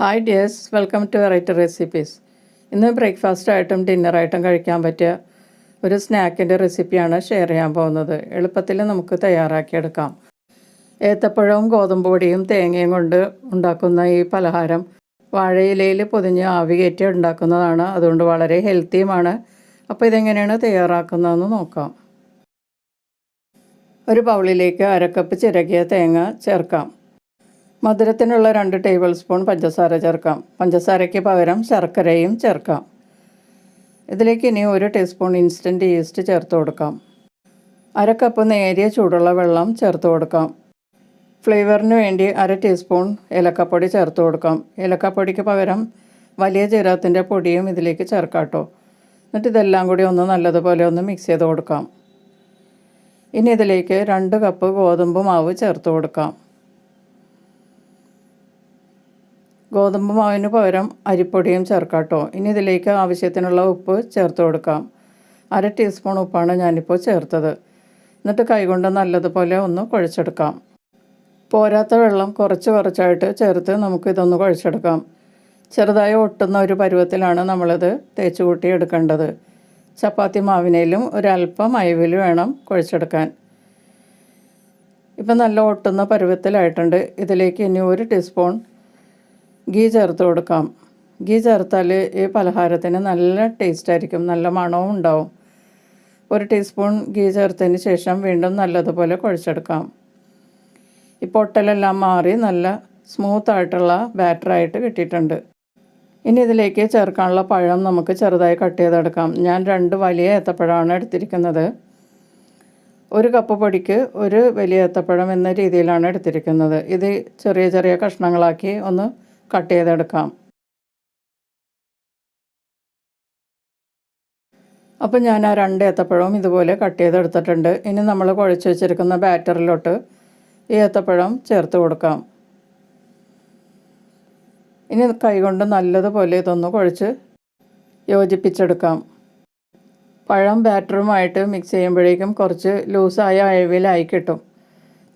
Hi dears welcome to variety recipes ഇന്ന് breakfast ആയിട്ടും ഡിന്നറായിട്ടും കഴിക്കാൻ പറ്റിയ ഒരു സ്നാക്കിന്റെ റെസിപ്പിയാണ് ഷെയർ ചെയ്യാൻ പോകുന്നത്. എളുപ്പത്തിൽ നമുക്ക് തയ്യാറാക്കിയെടുക്കാം. ഏത്തപ്പഴവും ഗോതമ്പ് പൊടിയും തേങ്ങയും കൊണ്ട് ഉണ്ടാക്കുന്ന ഈ പലഹാരം വാഴയിലയിൽ പൊതിഞ്ഞ് ആവി കയറ്റി ഉണ്ടാക്കുന്നതാണ്. അതുകൊണ്ട് വളരെ ഹെൽത്തിയുമാണ്. അപ്പോൾ ഇതെങ്ങനെയാണ് തയ്യാറാക്കുന്നതെന്ന് നോക്കാം. ഒരു ബൗളിലേക്ക് അരക്കപ്പ് ചിരകിയ തേങ്ങ ചേർക്കാം. മധുരത്തിനുള്ള രണ്ട് ടേബിൾ സ്പൂൺ പഞ്ചസാര ചേർക്കാം. പഞ്ചസാരയ്ക്ക് പകരം ശർക്കരയും ചേർക്കാം. ഇതിലേക്ക് ഇനി ഒരു ടീസ്പൂൺ ഇൻസ്റ്റന്റ് ഈസ്റ്റ് ചേർത്ത് കൊടുക്കാം. അര കപ്പ് നേരിയ ചൂടുള്ള വെള്ളം ചേർത്ത് കൊടുക്കാം. ഫ്ലേവറിന് വേണ്ടി അര ടീസ്പൂൺ ഏലക്കപ്പൊടി ചേർത്ത് കൊടുക്കാം. ഏലക്കപ്പൊടിക്ക് പകരം വലിയ ജീരകത്തിന്റെ പൊടിയും ഇതിലേക്ക് ചേർക്കാട്ടോ കേട്ടോ. എന്നിട്ട് ഇതെല്ലാം കൂടി ഒന്ന് നല്ലതുപോലെ ഒന്ന് മിക്സ് ചെയ്ത് കൊടുക്കാം. ഇനി ഇതിലേക്ക് രണ്ട് കപ്പ് ഗോതമ്പ് മാവ് ചേർത്ത് കൊടുക്കാം. ഗോതമ്പ് മാവിന് പകരം അരിപ്പൊടിയും ചേർക്കാട്ടോ. കേട്ടോ ഇനി ഇതിലേക്ക് ആവശ്യത്തിനുള്ള ഉപ്പ് ചേർത്ത് കൊടുക്കാം. അര ടീസ്പൂൺ ഉപ്പാണ് ഞാനിപ്പോൾ ചേർത്തത്. എന്നിട്ട് കൈകൊണ്ട് നല്ലതുപോലെ ഒന്ന് കുഴച്ചെടുക്കാം. പോരാത്ത വെള്ളം കുറച്ച് കുറച്ചായിട്ട് ചേർത്ത് നമുക്ക് ഇതൊന്ന് കുഴച്ചെടുക്കാം. ചെറുതായി ഒട്ടുന്ന ഒരു പരുവത്തിലാണ് നമ്മളിത് തേച്ച് കൂട്ടി എടുക്കേണ്ടത് ചപ്പാത്തി മാവിനേലും ഒരല്പം അയവിൽ വേണം കുഴച്ചെടുക്കാൻ. ഇപ്പം നല്ല ഒട്ടുന്ന പരുവത്തിലായിട്ടുണ്ട്. ഇതിലേക്ക് ഇനി ഒരു ടീസ്പൂൺ ഗീ ചേർത്ത് കൊടുക്കാം. ഗീ ചേർത്താൽ ഈ പലഹാരത്തിന് നല്ല ടേസ്റ്റ് ആയിരിക്കും നല്ല മണവും ഉണ്ടാവും. ഒരു ടീസ്പൂൺ ഗീ ചേർത്തതിന് ശേഷം വീണ്ടും നല്ലതുപോലെ കുഴച്ചെടുക്കാം. ഈ പൊട്ടലെല്ലാം മാറി നല്ല സ്മൂത്ത് ആയിട്ടുള്ള ബാറ്ററായിട്ട് കിട്ടിയിട്ടുണ്ട്. ഇനി ഇതിലേക്ക് ചേർക്കാനുള്ള പഴം നമുക്ക് ചെറുതായി കട്ട് ചെയ്തെടുക്കാം. ഞാൻ രണ്ട് വലിയ ഏത്തപ്പഴമാണ് എടുത്തിരിക്കുന്നത്. ഒരു കപ്പ് പൊടിക്ക് ഒരു വലിയ ഏത്തപ്പഴം എന്ന രീതിയിലാണ് എടുത്തിരിക്കുന്നത്. ഇത് ചെറിയ ചെറിയ കഷ്ണങ്ങളാക്കി ഒന്ന് കട്ട് ചെയ്തെടുക്കാം. അപ്പോൾ ഞാൻ ആ രണ്ട് ഏത്തപ്പഴവും ഇതുപോലെ കട്ട് ചെയ്തെടുത്തിട്ടുണ്ട്. ഇനി നമ്മൾ കുഴച്ച് വെച്ചിരിക്കുന്ന ബാറ്ററിലോട്ട് ഈ ഏത്തപ്പഴം ചേർത്ത് കൊടുക്കാം. ഇനി കൈകൊണ്ട് നല്ലതുപോലെ ഇതൊന്ന് കുഴച്ച് യോജിപ്പിച്ചെടുക്കാം. പഴം ബാറ്ററുമായിട്ട് മിക്സ് ചെയ്യുമ്പോഴേക്കും കുറച്ച് ലൂസായ അയവിലായി കിട്ടും.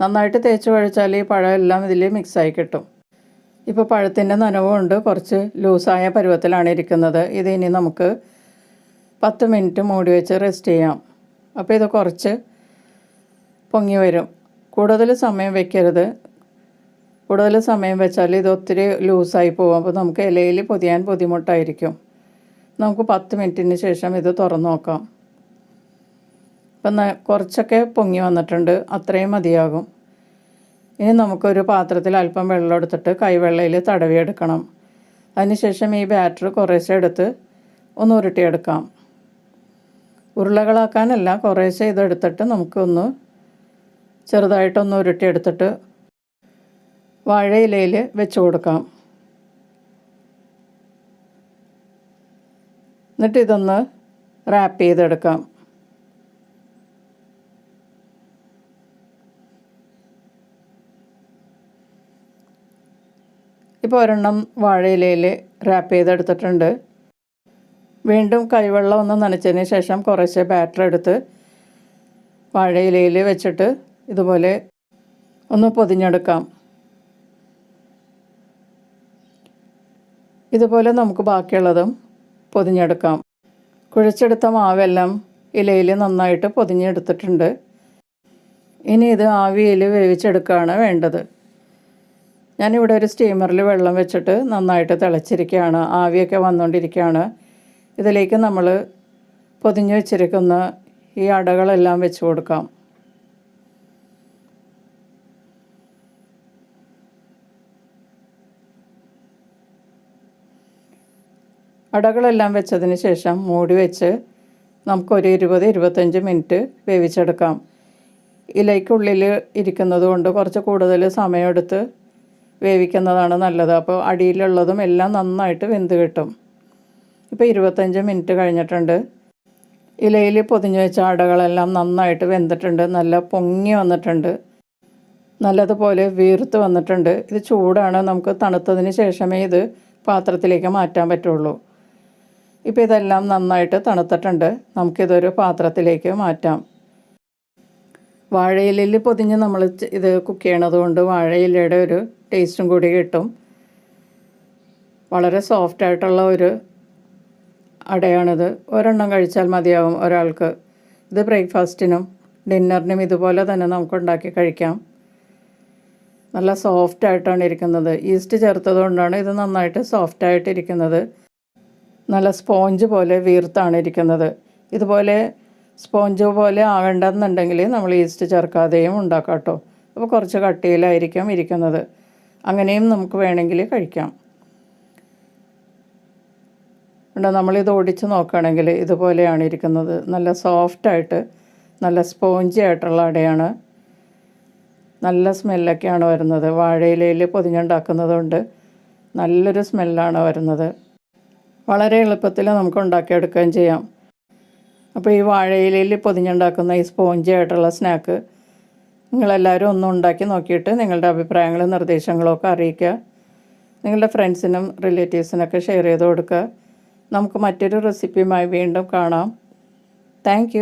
നന്നായിട്ട് തേച്ച് കുഴച്ചാൽ ഈ പഴം എല്ലാം ഇതിൽ മിക്സായി കിട്ടും. ഇപ്പോൾ പഴത്തിന്റെ നനവുമുണ്ട് കുറച്ച് ലൂസായ പരുവത്തിലാണ് ഇരിക്കുന്നത്. ഇത് ഇനി നമുക്ക് പത്ത് മിനിറ്റ് മൂടി വെച്ച് റെസ്റ്റ് ചെയ്യാം. അപ്പോൾ ഇത് കുറച്ച് പൊങ്ങി വരും. കൂടുതൽ സമയം വെക്കരുത്. കൂടുതൽ സമയം വെച്ചാൽ ഇത് ഒത്തിരി ലൂസായി പോകും. അപ്പോൾ നമുക്ക് ഇലയിൽ പൊതിയാൻ ബുദ്ധിമുട്ടായിരിക്കും. നമുക്ക് പത്ത് മിനിറ്റിന് ശേഷം ഇത് തുറന്നു നോക്കാം. ഇപ്പം കുറച്ചൊക്കെ പൊങ്ങി വന്നിട്ടുണ്ട്. അത്രയും മതിയാകും. ഇനി നമുക്കൊരു പാത്രത്തിൽ അല്പം വെള്ളം എടുത്തിട്ട് കൈവെള്ളയിൽ തടവിയെടുക്കണം. അതിനുശേഷം ഈ ബാറ്റർ കുറേശ്ശെ എടുത്ത് ഒന്ന് ഉരുട്ടിയെടുക്കാം. ഉരുളകളാക്കാനല്ല കുറേശ്ശെ ഇതെടുത്തിട്ട് നമുക്കൊന്ന് ചെറുതായിട്ടൊന്ന് ഉരുട്ടിയെടുത്തിട്ട് വാഴയിലയിൽ വെച്ച് കൊടുക്കാം. എന്നിട്ട് ഇതൊന്ന് റാപ്പ് ചെയ്തെടുക്കാം. ഇപ്പോൾ ഒരെണ്ണം വാഴയിലയിൽ റാപ്പ് ചെയ്തെടുത്തിട്ടുണ്ട്. വീണ്ടും കൈവെള്ളം ഒന്ന് നനച്ചതിന് ശേഷം കുറച്ച് ബാറ്റർ എടുത്ത് വാഴയിലയിൽ വെച്ചിട്ട് ഇതുപോലെ ഒന്ന് പൊതിഞ്ഞെടുക്കാം. ഇതുപോലെ നമുക്ക് ബാക്കിയുള്ളതും പൊതിഞ്ഞെടുക്കാം. കുഴച്ചെടുത്ത മാവെല്ലാം ഇലയിൽ നന്നായിട്ട് പൊതിഞ്ഞെടുത്തിട്ടുണ്ട്. ഇനി ഇത് ആവിയിൽ വേവിച്ചെടുക്കുകയാണ് വേണ്ടത്. ഞാനിവിടെ ഒരു സ്റ്റീമറിൽ വെള്ളം വെച്ചിട്ട് നന്നായിട്ട് തിളച്ചിരിക്കുകയാണ്. ആവിയൊക്കെ വന്നുകൊണ്ടിരിക്കുകയാണ്. ഇതിലേക്ക് നമ്മൾ പൊതിഞ്ഞു വെച്ചിരിക്കുന്ന ഈ അടകളെല്ലാം വെച്ച് കൊടുക്കാം. അടകളെല്ലാം വെച്ചതിന് ശേഷം മൂടി വെച്ച് നമുക്കൊരു ഇരുപത് ഇരുപത്തഞ്ച് മിനിറ്റ് വേവിച്ചെടുക്കാം. ഇലയ്ക്കുള്ളിൽ ഇരിക്കുന്നത് കൊണ്ട് കുറച്ച് കൂടുതൽ സമയമെടുത്ത് വേവിക്കുന്നതാണ് നല്ലത്. അപ്പോൾ അടിയിലുള്ളതും എല്ലാം നന്നായിട്ട് വെന്ത് കിട്ടും. ഇപ്പോൾ ഇരുപത്തഞ്ച് മിനിറ്റ് കഴിഞ്ഞിട്ടുണ്ട്. ഇലയിൽ പൊതിഞ്ഞു വെച്ച അടകളെല്ലാം നന്നായിട്ട് വെന്തിട്ടുണ്ട്. നല്ല പൊങ്ങി വന്നിട്ടുണ്ട്. നല്ലതുപോലെ വീർത്ത് വന്നിട്ടുണ്ട്. ഇത് ചൂടാണ്. നമുക്ക് തണുത്തതിന് ശേഷമേ ഇത് പാത്രത്തിലേക്ക് മാറ്റാൻ പറ്റുള്ളൂ. ഇപ്പോൾ ഇതെല്ലാം നന്നായിട്ട് തണുത്തിട്ടുണ്ട്. നമുക്കിതൊരു പാത്രത്തിലേക്ക് മാറ്റാം. വാഴയിലയിൽ പൊതിഞ്ഞ് നമ്മൾ ഇത് കുക്ക് ചെയ്യണത് കൊണ്ട് വാഴയിലയുടെ ഒരു ടേസ്റ്റും കൂടി കിട്ടും. വളരെ സോഫ്റ്റ് ആയിട്ടുള്ള ഒരു അടയാണിത്. ഒരെണ്ണം കഴിച്ചാൽ മതിയാവും ഒരാൾക്ക്. ഇത് ബ്രേക്ക്ഫാസ്റ്റിനും ഡിന്നറിനും ഇതുപോലെ തന്നെ നമുക്ക് ഉണ്ടാക്കി കഴിക്കാം. നല്ല സോഫ്റ്റ് ആയിട്ടാണ് ഇരിക്കുന്നത്. ഈസ്റ്റ് ചേർത്തതുകൊണ്ടാണ് ഇത് നന്നായിട്ട് സോഫ്റ്റ് ആയിട്ടിരിക്കുന്നത് നല്ല സ്പോഞ്ച് പോലെ വീർത്താണ് ഇരിക്കുന്നത്. ഇതുപോലെ സ്പോഞ്ച് പോലെ ആകണ്ടെന്നുണ്ടെങ്കിൽ നമ്മൾ ഈസ്റ്റ് ചേർക്കാതെയും ഉണ്ടാക്കാം കേട്ടോ. അപ്പോൾ കുറച്ച് കട്ടിയിലായിരിക്കും ഇരിക്കുന്നത്. അങ്ങനെയും നമുക്ക് വേണമെങ്കിൽ കഴിക്കാം. ഇവിടെ നമ്മളിത് ഓടിച്ച് നോക്കുകയാണെങ്കിൽ ഇതുപോലെയാണ് ഇരിക്കുന്നത്. നല്ല സോഫ്റ്റായിട്ട് നല്ല സ്പോഞ്ചി ആയിട്ടുള്ള അടയാണ്. നല്ല സ്മെല്ലൊക്കെയാണ് വരുന്നത്. വാഴയിലയിൽ പൊതിഞ്ഞുണ്ടാക്കുന്നത് കൊണ്ട് നല്ലൊരു സ്മെല്ലാണ് വരുന്നത്. വളരെ എളുപ്പത്തിൽ നമുക്ക് ഉണ്ടാക്കിയെടുക്കുകയും ചെയ്യാം. അപ്പോൾ ഈ വാഴയിലയിൽ പൊതിഞ്ഞുണ്ടാക്കുന്ന ഈ സ്പോഞ്ചി ആയിട്ടുള്ള സ്നാക്ക് നിങ്ങളെല്ലാവരും ഒന്നും ഉണ്ടാക്കി നോക്കിയിട്ട് നിങ്ങളുടെ അഭിപ്രായങ്ങളും നിർദ്ദേശങ്ങളും ഒക്കെ അറിയിക്കുക. നിങ്ങളുടെ ഫ്രണ്ട്സിനും റിലേറ്റീവ്സിനൊക്കെ ഷെയർ ചെയ്ത് കൊടുക്കുക. നമുക്ക് മറ്റൊരു റെസിപ്പിയുമായി വീണ്ടും കാണാം. താങ്ക്